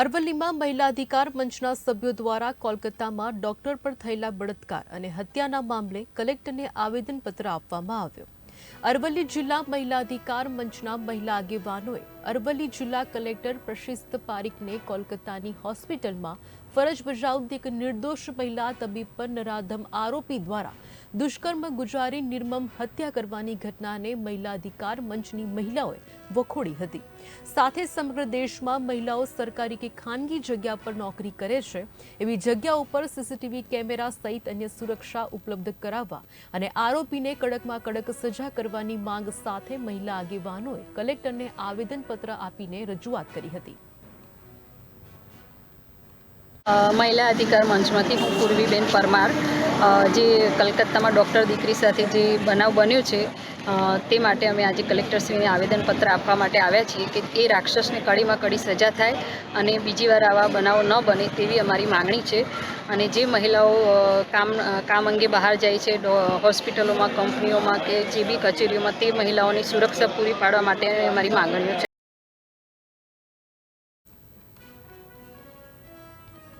અરવલ્લીમાં મહિલા અધિકાર મંચના સભ્યો દ્વારા કોલકાતામાં ડોક્ટર પર થયેલા બળાત્કાર અને હત્યાના મામલે કલેક્ટરને આવેદનપત્ર આપવામાં આવ્યું. અરવલ્લી જિલ્લા મહિલા અધિકાર મંચના મહિલા આગેવાનોએ અરવલ્લી જિલ્લા કલેક્ટર પ્રશિસ્ત પારીખને કોલકાતાની હોસ્પિટલમાં ફરજ બજાવતી એક નિર્દોષ મહિલા તબીબ પર નરાધમ આરોપી દ્વારા દુષ્કર્મ ગુજારી નિર્મમ હત્યા કરવાની ઘટનાને મહિલા અધિકાર મંચની મહિલાઓએ વખોડી હતી. સાથે સમગ્ર દેશમાં મહિલાઓ સરકારી કે ખાનગી જગ્યા પર નોકરી કરે છે. એવી જગ્યા ઉપર સીસીટીવી કેમેરા સહિત અન્ય સુરક્ષા ઉપલબ્ધ કરાવવા અને આરોપીને કડકમાં કડક સજા કરવાની માંગ સાથે મહિલા આગેવાનોએ કલેક્ટરને આવેદનપત્ર આપીને રજૂઆત કરી હતી. મહિલા અધિકાર મંચમાંથી હું પૂર્વીબેન પરમાર જે કલકત્તામાં ડૉક્ટર દીકરી સાથે જે બનાવ બન્યો છે તે માટે અમે આજે કલેક્ટરશ્રીને આવેદનપત્ર આપવા માટે આવ્યા છીએ કે એ રાક્ષસને કડીમાં કડી સજા થાય અને બીજી વાર આવા બનાવો ન બને તેવી અમારી માગણી છે. અને જે મહિલાઓ કામ કામ અંગે બહાર જાય છે હોસ્પિટલોમાં, કંપનીઓમાં કે જે બી કચેરીઓમાં, તે મહિલાઓની સુરક્ષા પૂરી પાડવા માટે અમારી માગણીઓ છે.